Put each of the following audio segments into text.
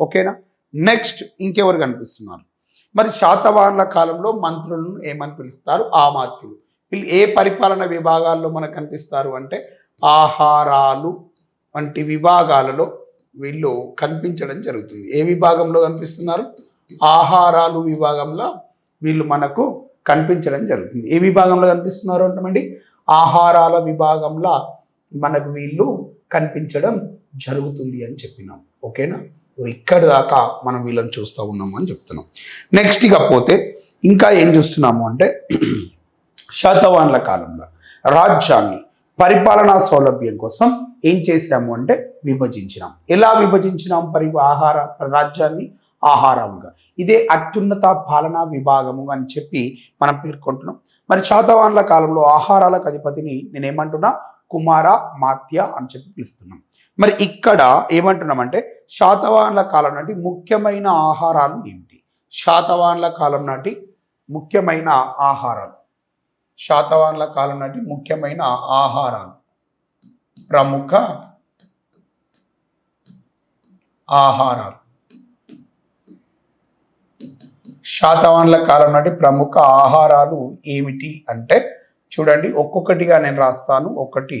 ఓకేనా? నెక్స్ట్ ఇంకెవరు కనిపిస్తున్నారు? మరి శాతవాహనుల కాలంలో మంత్రులను ఏమని పిలుస్తారు? ఆమాత్యులు. వీళ్ళు ఏ పరిపాలన విభాగాల్లో మనకు కనిపిస్తారు అంటే ఆహారాలు వంటి విభాగాలలో వీళ్ళు కనిపించడం జరుగుతుంది. ఏ విభాగంలో కనిపిస్తున్నారు? ఆహారాలు విభాగంలో వీళ్ళు మనకు కనిపించడం జరుగుతుంది. ఏ విభాగంలో కనిపిస్తున్నారు అంటామండి ఆహారాల విభాగంలో మనకు వీళ్ళు కనిపించడం జరుగుతుంది అని చెప్పినాం. ఓకేనా? ఇక్కడ దాకా మనం వీళ్ళని చూస్తూ ఉన్నాము అని చెప్తున్నాం. నెక్స్ట్ ఇక పోతే ఇంకా ఏం చూస్తున్నాము అంటే శాతవాన్ల కాలంలో రాజ్యాన్ని పరిపాలనా సౌలభ్యం కోసం ఏం చేసాము అంటే విభజించినాం. ఎలా విభజించినాం? పరి ఆహార రాజ్యాన్ని ఆహారముగా. ఇదే అత్యున్నత పాలనా విభాగము అని చెప్పి మనం పేర్కొంటున్నాం. మరి శాతవాన్ల కాలంలో ఆహారాలకు అధిపతిని నేను ఏమంటున్నా కుమార మాత్య అని చెప్పి పిలుస్తున్నాం. మరి ఇక్కడ ఏమంటున్నామంటే శాతవాహనుల కాలం నాటి ముఖ్యమైన ఆహారాలు ఏమిటి శాతవాహనుల కాలం నాటి ముఖ్యమైన ఆహారాలు. శాతవాహనుల కాలం నాటి ముఖ్యమైన ఆహారాలు. ప్రముఖ ఆహారాలు. శాతవాహనుల కాలం నాటి ప్రముఖ ఆహారాలు ఏమిటి అంటే చూడండి ఒక్కొక్కటిగా నేను రాస్తాను ఒకటి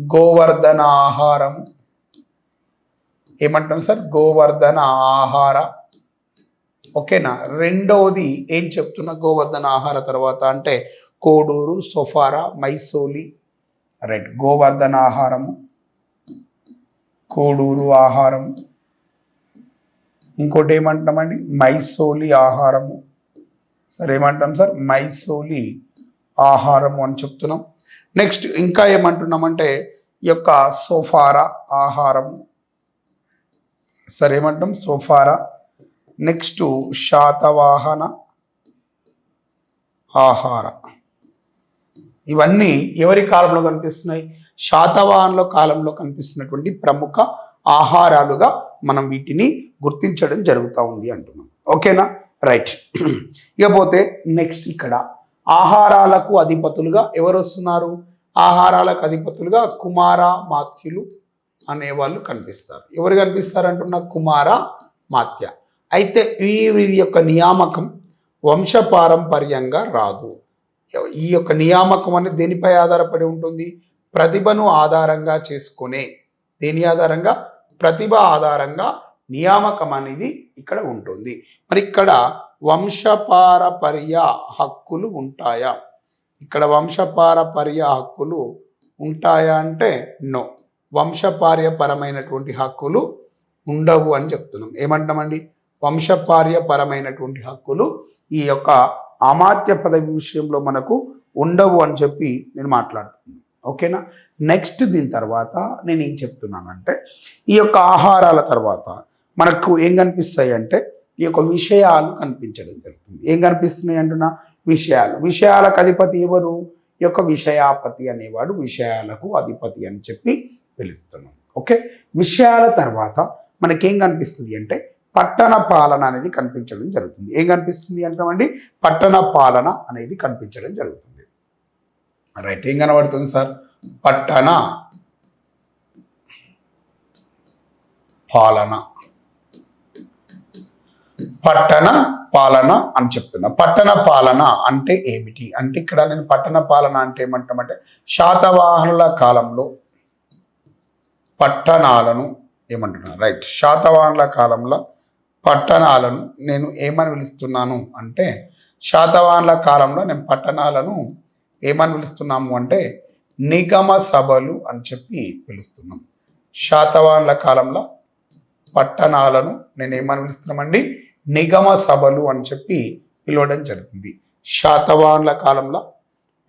గోవర్ధన ఆహారం ఏమంటాం సార్? గోవర్ధన ఆహార ఓకేనా? రెండవది ఏం చెప్తున్నా గోవర్ధన ఆహార తర్వాత అంటే కోడూరు సొఫారా మైసోలి. రైట్. గోవర్ధన ఆహారము కోడూరు ఆహారం. ఇంకోటి ఏమంటామండి మైసోలి ఆహారము. సార్ ఏమంటాం సార్? మైసోలి ఆహారము అని చెప్తున్నాం. నెక్స్ట్ ఇంకా ఏమంటున్నామంటే ఈ యొక్క సోఫారా ఆహారం. సరే ఏమంటాం సోఫారా. నెక్స్ట్ శాతవాహన ఆహార. ఇవన్నీ ఎవరి కాలంలో కనిపిస్తున్నాయి? శాతవాహనుల కాలంలో కనిపిస్తున్నటువంటి ప్రముఖ ఆహారాలుగా మనం వీటిని గుర్తించడం జరుగుతూ ఉంది అంటున్నాం. ఓకేనా? రైట్. ఇకపోతే నెక్స్ట్ ఇక్కడ ఆహారాలకు అధిపతులుగా ఎవరు వస్తున్నారు ఆహారాలకు అధిపతులుగా కుమార మాత్యులు అనేవాళ్ళు కనిపిస్తారు. ఎవరు కనిపిస్తారు అంటున్న కుమార మాత్య. అయితే వీరి యొక్క నియామకం వంశపారంపర్యంగా రాదు. ఈ యొక్క నియామకం అనేది దేనిపై ఆధారపడి ఉంటుంది? ప్రతిభను ఆధారంగా చేసుకునే దేని ఆధారంగా? ప్రతిభ ఆధారంగా నియామకం అనేది ఇక్కడ ఉంటుంది. మరి ఇక్కడ వంశపారపర్య హక్కులు ఉంటాయా? ఇక్కడ వంశపారపర్య హక్కులు ఉంటాయా అంటే నో. వంశపార్యపరమైనటువంటి హక్కులు ఉండవు అని చెప్తున్నాం. ఏమంటామండి? వంశపార్యపరమైనటువంటి హక్కులు ఈ యొక్క అమాత్య పదవి విషయంలో మనకు ఉండవు అని చెప్పి నేను మాట్లాడుతున్నాను. ఓకేనా? నెక్స్ట్ దీని తర్వాత నేను ఏం చెప్తున్నానంటే ఈ యొక్క ఆహారాల తర్వాత మనకు ఏం కనిపిస్తాయి అంటే ఈ యొక్క విషయాలు కనిపించడం జరుగుతుంది. ఏం కనిపిస్తున్నాయి అంటున్నా? విషయాలు. విషయాలకు అధిపతి ఎవరు? ఈ యొక్క విషయాపతి అనేవాడు విషయాలకు అధిపతి అని చెప్పి పిలుస్తున్నాం. ఓకే? విషయాల తర్వాత మనకేం కనిపిస్తుంది అంటే పట్టణ పాలన అనేది కనిపించడం జరుగుతుంది. ఏం కనిపిస్తుంది అంటామండి? పట్టణ పాలన అనేది కనిపించడం జరుగుతుంది. రైట్ ఏం కనబడుతుంది సార్? పట్టణ పాలన. పట్టణ పాలన అని చెప్తున్నా. పట్టణ పాలన అంటే ఏమిటి? అంటే ఇక్కడ నేను పట్టణ పాలన అంటే ఏమంటామంటే శాతవాహనుల కాలంలో పట్టణాలను ఏమంటున్నాను రైట్. శాతవాహనుల కాలంలో పట్టణాలను నేను ఏమని పిలుస్తున్నాను అంటే శాతవాహనుల కాలంలో నేను పట్టణాలను ఏమని పిలుస్తున్నాము అంటే నిగమ సభలు అని చెప్పి పిలుస్తున్నాం. శాతవాహనుల కాలంలో పట్టణాలను నేను ఏమని పిలుస్తున్నామండి? నిగమ సభలు అని చెప్పి పిలవడం జరుగుతుంది. శాతవాహనుల కాలంలో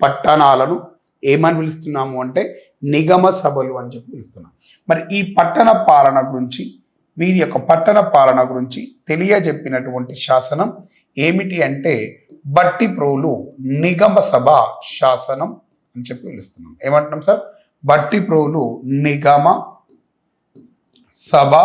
పట్టణాలను ఏమని పిలుస్తున్నాము అంటే నిగమ సభలు అని చెప్పి పిలుస్తున్నాం. మరి ఈ పట్టణ పాలన గురించి వీరి యొక్క పట్టణ పాలన గురించి తెలియజెప్పినటువంటి శాసనం ఏమిటి అంటే బట్టి ప్రోలు నిగమ సభ శాసనం అని చెప్పి పిలుస్తున్నాం. ఏమంటున్నాం సార్? బట్టి ప్రోలు నిగమ సభ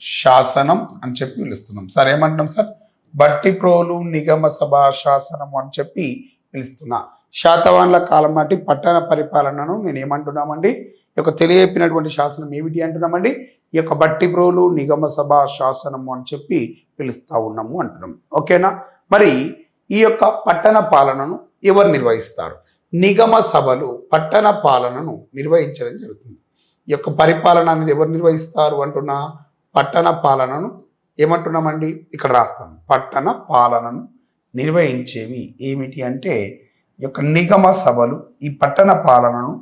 శాసనం అని చెప్పి పిలుస్తున్నాం. సార్ ఏమంటున్నాం సార్? బట్టి ప్రోలు నిగమ సభ శాసనం అని చెప్పి పిలుస్తున్నా. శాతవాన్ల కాలం నాటి పట్టణ పరిపాలనను నేను ఏమంటున్నామండి? ఈ యొక్క తెలియపినటువంటి శాసనం ఏమిటి అంటున్నామండి? ఈ యొక్క బట్టి ప్రోలు నిగమ సభ శాసనము అని చెప్పి పిలుస్తా ఉన్నాము అంటున్నాం. ఓకేనా? మరి ఈ యొక్క పట్టణ పాలనను ఎవరు నిర్వహిస్తారు? నిగమ సభలు పట్టణ పాలనను నిర్వహించడం జరుగుతుంది. ఈ యొక్క పరిపాలన అనేది ఎవరు నిర్వహిస్తారు అంటున్నా? పట్టణ పాలనను ఏమంటున్నామండి? ఇక్కడ రాస్తాం. పట్టణ పాలనను నిర్వహించేవి ఏమిటి అంటే ఈ యొక్క నిగమ సభలు ఈ పట్టణ పాలనను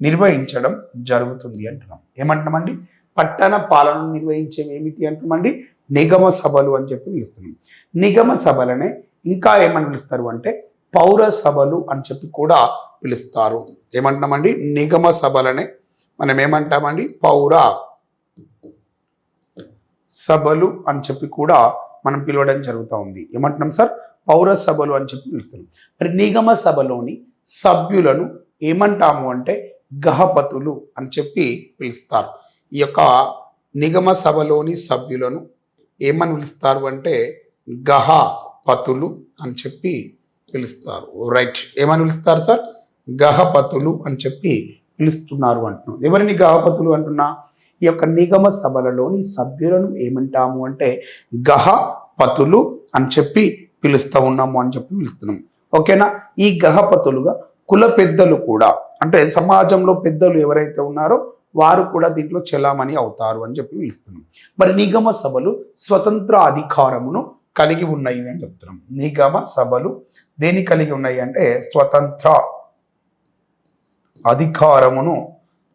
నిర్వహించడం జరుగుతుంది అంటున్నాం. ఏమంటున్నామండి? పట్టణ పాలనను నిర్వహించేవి ఏమిటి అంటున్నామండి? నిగమ సభలు అని చెప్పి పిలుస్తున్నాం. నిగమ సభలనే ఇంకా ఏమని పిలుస్తారు అంటే పౌర సభలు అని చెప్పి కూడా పిలుస్తారు. ఏమంటున్నామండి? నిగమ సభలనే మనం ఏమంటామండి? పౌర సభలు అని చెప్పి కూడా మనం పిలవడం జరుగుతూ ఉంది. ఏమంటున్నాం సార్? పౌర సభలు అని చెప్పి పిలుస్తున్నాం. మరి నిగమ సభలోని సభ్యులను ఏమంటాము అంటే గహపతులు అని చెప్పి పిలుస్తారు. ఈ యొక్క నిగమ సభలోని సభ్యులను ఏమని పిలుస్తారు అంటే గహపతులు అని చెప్పి పిలుస్తారు. రైట్ ఏమని పిలుస్తారు సార్? గహపతులు అని చెప్పి పిలుస్తున్నారు అంటున్నాం. ఎవరిని గహపతులు అంటున్నా? ఈ యొక్క నిగమ సభలలోని సభ్యులను ఏమంటాము అంటే గహపతులు అని చెప్పి పిలుస్తూ ఉన్నాము అని చెప్పి పిలుస్తున్నాం. ఓకేనా? ఈ గహపతులుగా కుల పెద్దలు కూడా అంటే సమాజంలో పెద్దలు ఎవరైతే ఉన్నారో వారు కూడా దీంట్లో చెలామణి అవుతారు అని చెప్పి పిలుస్తున్నాం. మరి నిగమ సభలు స్వతంత్ర అధికారమును కలిగి ఉన్నాయి అని చెప్తున్నాం. నిగమ సభలు దేని కలిగి ఉన్నాయి అంటే స్వతంత్ర అధికారమును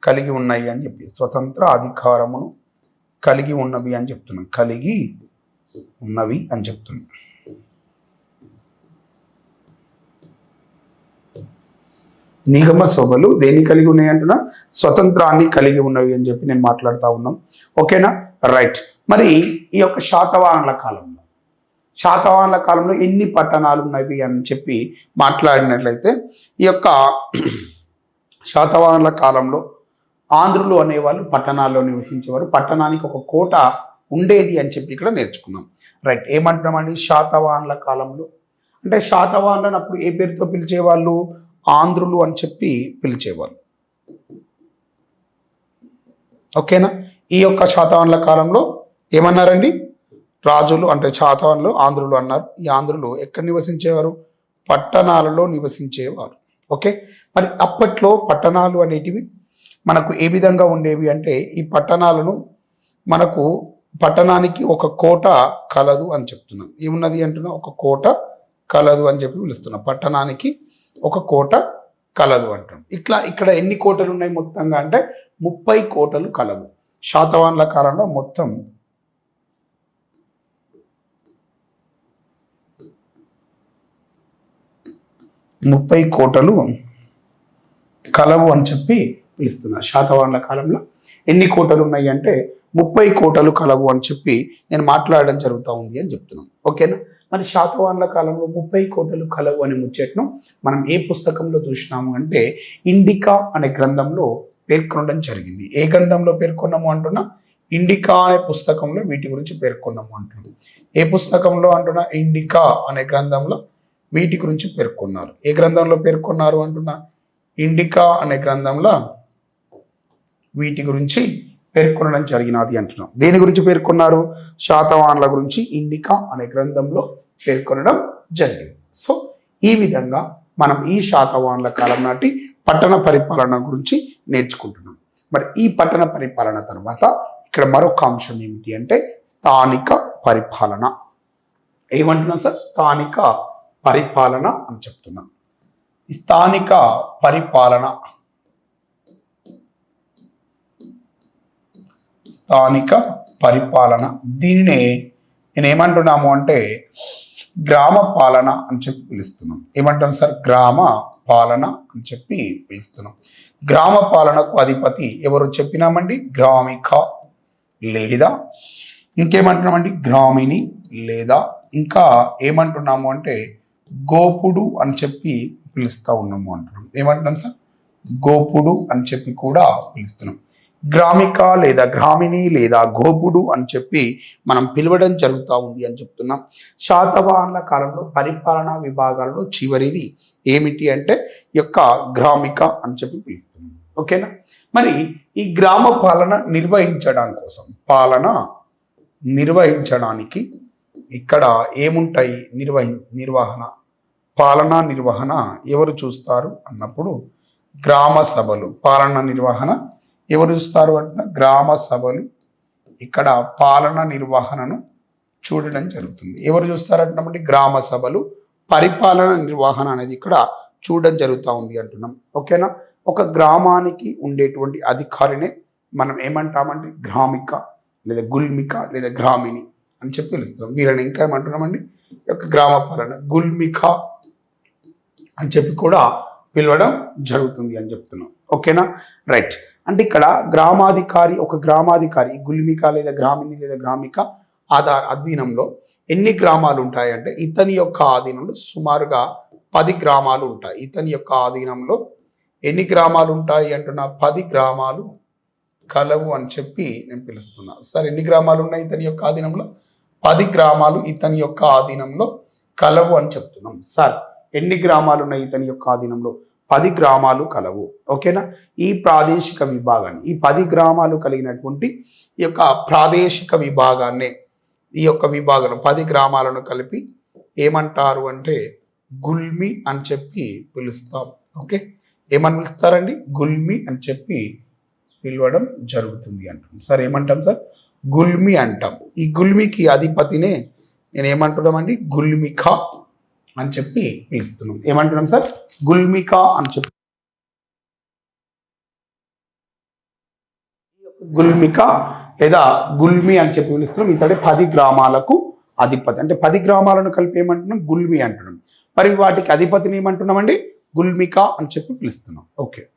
కలిగి ఉన్నాయి అని చెప్పి స్వతంత్ర అధికారమును కలిగి ఉన్నవి అని చెప్తున్నాం. కలిగి ఉన్నవి అని చెప్తున్నాం. నిగమ సభలు దేన్ని కలిగి ఉన్నాయి అంటున్నా? స్వతంత్రాన్ని కలిగి ఉన్నవి అని చెప్పి నేను మాట్లాడుతూ ఉన్నాం. ఓకేనా? రైట్. మరి ఈ యొక్క శాతవాహనుల కాలంలో శాతవాహనుల కాలంలో ఎన్ని పట్టణాలు ఉన్నవి అని చెప్పి మాట్లాడినట్లయితే ఈ యొక్క శాతవాహనుల కాలంలో ఆంధ్రులు అనేవాళ్ళు పట్టణాల్లో నివసించేవారు. పట్టణానికి ఒక కోట ఉండేది అని చెప్పి ఇక్కడ నేర్చుకున్నాం. రైట్ ఏమంటున్నామండి? శాతవాహనుల కాలంలో. అంటే శాతవాహనులను అప్పుడు ఏ పేరుతో పిలిచేవాళ్ళు? ఆంధ్రులు అని చెప్పి పిలిచేవాళ్ళు. ఓకేనా? ఈ యొక్క శాతవాహనుల కాలంలో ఏమన్నారండి? రాజులు అంటే శాతవాహనులు ఆంధ్రులు అన్నారు. ఈ ఆంధ్రులు ఎక్కడ నివసించేవారు? పట్టణాలలో నివసించేవారు. ఓకే? మరి అప్పట్లో పట్టణాలు అనేటివి మనకు ఏ విధంగా ఉండేవి అంటే ఈ పట్టణాలను మనకు పట్టణానికి ఒక కోట కలదు అని చెప్తున్నాం. ఏమున్నది అంటున్నా ఒక కోట కలదు అని చెప్పి పిలుస్తున్నాం. పట్టణానికి ఒక కోట కలదు అంటాం ఇట్లా ఇక్కడ ఎన్ని కోటలు ఉన్నాయి మొత్తంగా అంటే ముప్పై కోటలు కలవు. శాతవాన్ల కాలంలో మొత్తం ముప్పై కోటలు కలవు అని చెప్పి పిలుస్తున్నారు శాతవాహనుల కాలంలో ఎన్ని కోటలు ఉన్నాయి అంటే ముప్పై కోటలు కలవు అని చెప్పి నేను మాట్లాడడం జరుగుతూ ఉంది అని చెప్తున్నాను. ఓకేనా? మరి శాతవాహనుల కాలంలో ముప్పై కోటలు కలవు అనే ముచ్చట్ను మనం ఏ పుస్తకంలో చూసినాము అంటే ఇండికా అనే గ్రంథంలో పేర్కొనడం జరిగింది. ఏ గ్రంథంలో పేర్కొన్నాము అంటున్నా? ఇండికా అనే పుస్తకంలో వీటి గురించి పేర్కొన్నాము అంటున్నాం. ఏ పుస్తకంలో అంటున్నా? ఇండికా అనే గ్రంథంలో వీటి గురించి పేర్కొన్నారు. ఏ గ్రంథంలో పేర్కొన్నారు అంటున్నా? ఇండికా అనే గ్రంథంలో వీటి గురించి పేర్కొనడం జరిగినది అంటున్నాం. దేని గురించి పేర్కొన్నారు? శాతవాహనుల గురించి ఇండికా అనే గ్రంథంలో పేర్కొనడం జరిగింది. సో ఈ విధంగా మనం ఈ శాతవాహనుల కాలం నాటి పట్టణ పరిపాలన గురించి నేర్చుకుంటున్నాం. మరి ఈ పట్టణ పరిపాలన తర్వాత ఇక్కడ మరొక అంశం ఏమిటి అంటే స్థానిక పరిపాలన. ఏమంటున్నాం సార్? స్థానిక పరిపాలన అని చెప్తున్నాం. స్థానిక పరిపాలన స్థానిక పరిపాలన. దీనిని నేను ఏమంటున్నాము అంటే గ్రామ పాలన అని చెప్పి పిలుస్తున్నాం. ఏమంటాం సార్? గ్రామ పాలన అని చెప్పి పిలుస్తున్నాం. గ్రామ పాలనకు అధిపతి ఎవరు చెప్పినామండి? గ్రామిక లేదా ఇంకేమంటున్నామండి? గ్రామిణి లేదా ఇంకా ఏమంటున్నాము అంటే గోపుడు అని చెప్పి పిలుస్తూ ఉన్నాము అంటున్నాం. ఏమంటున్నాం సార్? గోపుడు అని చెప్పి కూడా పిలుస్తున్నాం. గ్రామిక లేదా గ్రామిణి లేదా గోపుడు అని చెప్పి మనం పిలవడం జరుగుతూ ఉంది అని చెప్తున్నాం. శాతవాహనుల కాలంలో పరిపాలనా విభాగాల్లో చివరిది ఏమిటి అంటే యొక్క గ్రామిక అని చెప్పి పిలుస్తుంది ఓకేనా? మరి ఈ గ్రామ పాలన నిర్వహించడం కోసం పాలన నిర్వహించడానికి ఇక్కడ ఏముంటాయి? నిర్వహి నిర్వహణ పాలనా నిర్వహణ ఎవరు చూస్తారు? అన్నప్పుడు గ్రామ సభలు పాలన నిర్వహణ ఎవరు చూస్తారు అంటే గ్రామ సభలు ఇక్కడ పాలన నిర్వహణను చూడడం జరుగుతుంది. ఎవరు చూస్తారంటున్నామంటే గ్రామ సభలు పరిపాలన నిర్వహణ అనేది ఇక్కడ చూడడం జరుగుతూ ఉంది అంటున్నాం. ఓకేనా? ఒక గ్రామానికి ఉండేటువంటి అధికారినే మనం ఏమంటామంటే గ్రామిక లేదా గుల్మిక లేదా గ్రామిణి అని చెప్పి పిలుస్తాం. వీళ్ళని ఇంకా ఏమంటున్నామండి యొక్క గ్రామ పాలన గుల్మిక అని చెప్పి కూడా పిలవడం జరుగుతుంది అని చెప్తున్నాం. ఓకేనా? రైట్. అంటే ఇక్కడ గ్రామాధికారి ఒక గ్రామాధికారి గుల్మిక లేదా గ్రామిణి లేదా గ్రామిక ఆధార్ అధీనంలో ఎన్ని గ్రామాలు ఉంటాయంటే ఇతని యొక్క ఆధీనంలో సుమారుగా పది గ్రామాలు ఉంటాయి. ఇతని యొక్క ఆధీనంలో ఎన్ని గ్రామాలు ఉంటాయి అంటున్నా? పది గ్రామాలు కలవు అని చెప్పి నేను పిలుస్తున్నా. సార్ ఎన్ని గ్రామాలు ఉన్నాయి ఇతని యొక్క ఆధీనంలో? పది గ్రామాలు ఇతని యొక్క ఆధీనంలో కలవు అని చెప్తున్నాం. సార్ ఎన్ని గ్రామాలు ఉన్నాయి ఇతని యొక్క ఆధీనంలో? పది గ్రామాలు కలవు. ఓకేనా? ఈ ప్రాదేశిక విభాగాన్ని ఈ పది గ్రామాలు కలిగినటువంటి ఈ యొక్క ప్రాదేశిక విభాగాన్ని ఈ యొక్క విభాగం పది గ్రామాలను కలిపి ఏమంటారు అంటే గుల్మి అని చెప్పి పిలుస్తాం. ఓకే? ఏమని పిలుస్తారండి? గుల్మి అని చెప్పి పిలవడం జరుగుతుంది అంటాం. సార్ ఏమంటాం సార్? గుల్మి అంటాం. ఈ గుల్మికి అధిపతినే నేను ఏమంటున్నామండి గుల్మిక అని చెప్పి పిలుస్తున్నాం ఏమంటున్నాం సార్? గుల్మికా అని చెప్పి. గుల్మిక లేదా గుల్మి అని చెప్పి పిలుస్తున్నాం. ఇతడే పది గ్రామాలకు అధిపతి. అంటే పది గ్రామాలను కలిపి ఏమంటున్నాం? గుల్మి అంటున్నాం. మరి వాటికి అధిపతిని ఏమంటున్నామండి? గుల్మిక అని చెప్పి పిలుస్తున్నాం. ఓకే.